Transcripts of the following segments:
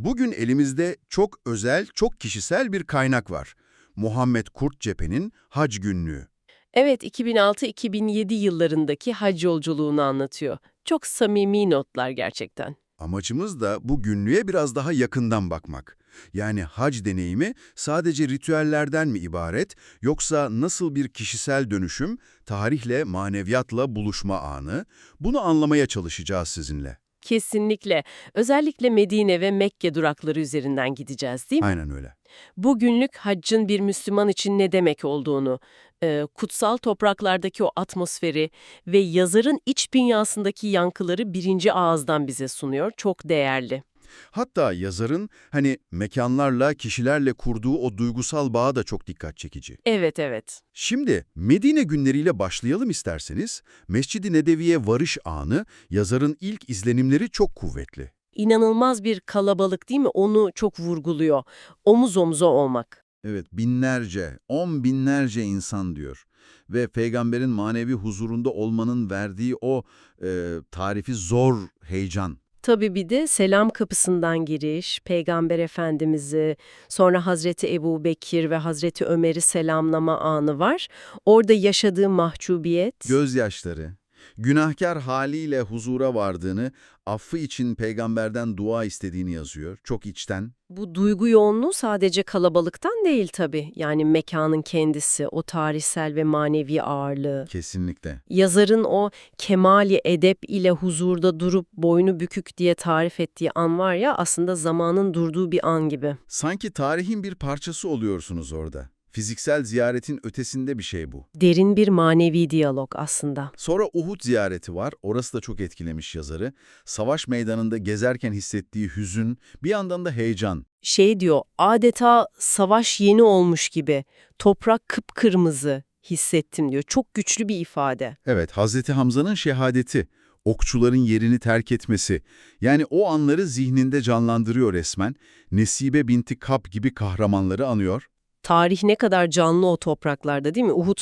Bugün elimizde çok özel, çok kişisel bir kaynak var. Muhammed Kurtcephe'nin Hac Günlüğü. Evet, 2006-2007 yıllarındaki hac yolculuğunu anlatıyor. Çok samimi notlar gerçekten. Amacımız da bu günlüğe biraz daha yakından bakmak. Yani hac deneyimi sadece ritüellerden mi ibaret, yoksa nasıl bir kişisel dönüşüm, tarihle, maneviyatla buluşma anı, bunu anlamaya çalışacağız sizinle. Kesinlikle. Özellikle Medine ve Mekke durakları üzerinden gideceğiz değil mi? Aynen öyle. Bugünlük haccın bir Müslüman için ne demek olduğunu, e, kutsal topraklardaki o atmosferi ve yazarın iç dünyasındaki yankıları birinci ağızdan bize sunuyor. Çok değerli. Hatta yazarın hani mekanlarla, kişilerle kurduğu o duygusal bağı da çok dikkat çekici. Evet, evet. Şimdi Medine günleriyle başlayalım isterseniz. Mescid-i Nebevi'ye varış anı, yazarın ilk izlenimleri çok kuvvetli. İnanılmaz bir kalabalık değil mi? Onu çok vurguluyor. Omuz omuza olmak. Evet, binlerce, on binlerce insan diyor. Ve peygamberin manevi huzurunda olmanın verdiği o e, tarifi zor heyecan. Tabii bir de selam kapısından giriş, Peygamber Efendimiz'i, sonra Hazreti Ebu Bekir ve Hazreti Ömer'i selamlama anı var. Orada yaşadığı mahcubiyet. Gözyaşları, günahkar haliyle huzura vardığını, affı için peygamberden dua istediğini yazıyor. Çok içten. Bu duygu yoğunluğu sadece kalabalıktan değil tabii. Yani mekanın kendisi, o tarihsel ve manevi ağırlığı. Kesinlikle. Yazarın o kemali edep ile huzurda durup boynu bükük diye tarif ettiği an var ya aslında zamanın durduğu bir an gibi. Sanki tarihin bir parçası oluyorsunuz orada. Fiziksel ziyaretin ötesinde bir şey bu. Derin bir manevi diyalog aslında. Sonra Uhud ziyareti var. Orası da çok etkilemiş yazarı. Savaş meydanında gezerken hissettiği hüzün, bir yandan da heyecan. Şey diyor, adeta savaş yeni olmuş gibi, toprak kıpkırmızı hissettim diyor. Çok güçlü bir ifade. Evet, Hazreti Hamza'nın şehadeti, okçuların yerini terk etmesi. Yani o anları zihninde canlandırıyor resmen. Nesibe binti Kap gibi kahramanları anıyor. Tarih ne kadar canlı o topraklarda değil mi? Uhud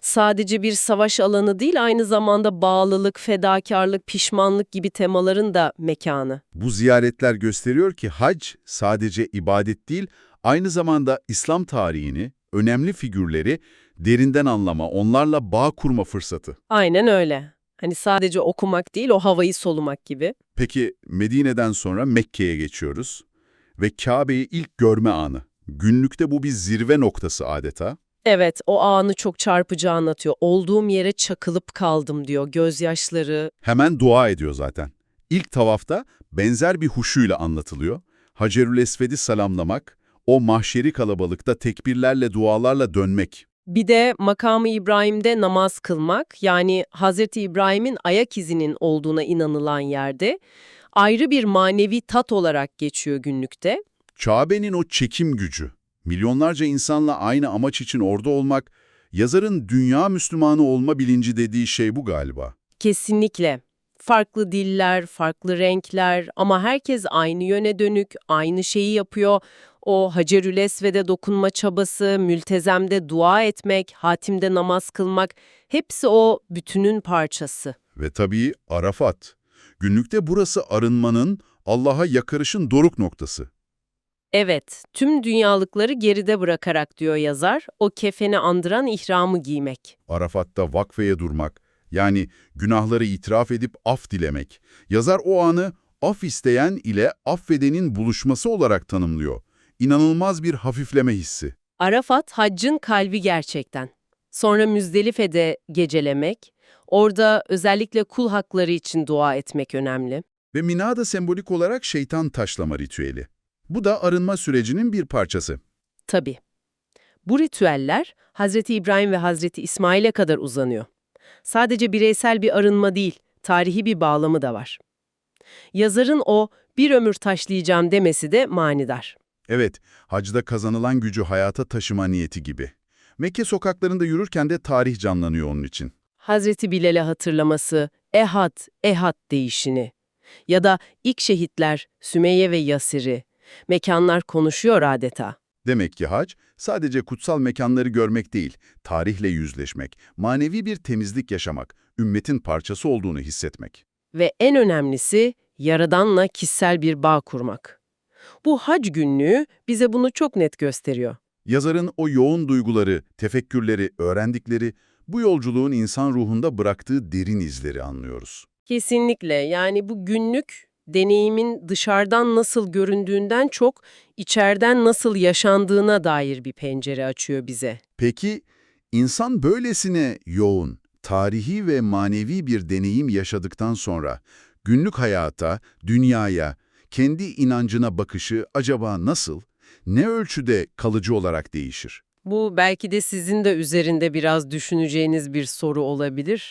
sadece bir savaş alanı değil, aynı zamanda bağlılık, fedakarlık, pişmanlık gibi temaların da mekanı. Bu ziyaretler gösteriyor ki hac sadece ibadet değil, aynı zamanda İslam tarihini, önemli figürleri derinden anlama, onlarla bağ kurma fırsatı. Aynen öyle. Hani sadece okumak değil, o havayı solumak gibi. Peki Medine'den sonra Mekke'ye geçiyoruz ve Kabe'yi ilk görme anı. Günlükte bu bir zirve noktası adeta. Evet, o anı çok çarpıcı anlatıyor. Olduğum yere çakılıp kaldım diyor. Gözyaşları. Hemen dua ediyor zaten. İlk tavafta benzer bir huşuyla anlatılıyor. Hacerül Esved'i salamlamak, o mahşeri kalabalıkta tekbirlerle, dualarla dönmek. Bir de makamı İbrahim'de namaz kılmak, yani Hazreti İbrahim'in ayak izinin olduğuna inanılan yerde ayrı bir manevi tat olarak geçiyor günlükte. Kabe'nin o çekim gücü, milyonlarca insanla aynı amaç için orada olmak, yazarın dünya Müslümanı olma bilinci dediği şey bu galiba. Kesinlikle. Farklı diller, farklı renkler ama herkes aynı yöne dönük, aynı şeyi yapıyor. O Hacerül Esved'e dokunma çabası, mültezemde dua etmek, hatimde namaz kılmak hepsi o bütünün parçası. Ve tabii Arafat. Günlükte burası arınmanın, Allah'a yakarışın doruk noktası. Evet, tüm dünyalıkları geride bırakarak diyor yazar, o kefeni andıran ihramı giymek. Arafat'ta vakfeye durmak, yani günahları itiraf edip af dilemek. Yazar o anı af isteyen ile affedenin buluşması olarak tanımlıyor. İnanılmaz bir hafifleme hissi. Arafat, haccın kalbi gerçekten. Sonra Müzdelife'de gecelemek, orada özellikle kul hakları için dua etmek önemli. Ve Mina da sembolik olarak şeytan taşlama ritüeli. Bu da arınma sürecinin bir parçası. Tabii. Bu ritüeller Hazreti İbrahim ve Hazreti İsmail'e kadar uzanıyor. Sadece bireysel bir arınma değil, tarihi bir bağlamı da var. Yazarın o bir ömür taşlayacağım demesi de manidar. Evet, hacda kazanılan gücü hayata taşıma niyeti gibi. Mekke sokaklarında yürürken de tarih canlanıyor onun için. Hazreti Bilal'i hatırlaması, Ehad, Ehad değişini ya da ilk şehitler Sümeyye ve Yasir'i, mekanlar konuşuyor adeta. Demek ki hac, sadece kutsal mekanları görmek değil, tarihle yüzleşmek, manevi bir temizlik yaşamak, ümmetin parçası olduğunu hissetmek. Ve en önemlisi Yaradan'la kişisel bir bağ kurmak. Bu hac günlüğü bize bunu çok net gösteriyor. Yazarın o yoğun duyguları, tefekkürleri, öğrendikleri, bu yolculuğun insan ruhunda bıraktığı derin izleri anlıyoruz. Kesinlikle yani bu günlük deneyimin dışarıdan nasıl göründüğünden çok içeriden nasıl yaşandığına dair bir pencere açıyor bize. Peki, insan böylesine yoğun, tarihi ve manevi bir deneyim yaşadıktan sonra günlük hayata, dünyaya, kendi inancına bakışı acaba nasıl, ne ölçüde kalıcı olarak değişir? Bu belki de sizin de üzerinde biraz düşüneceğiniz bir soru olabilir.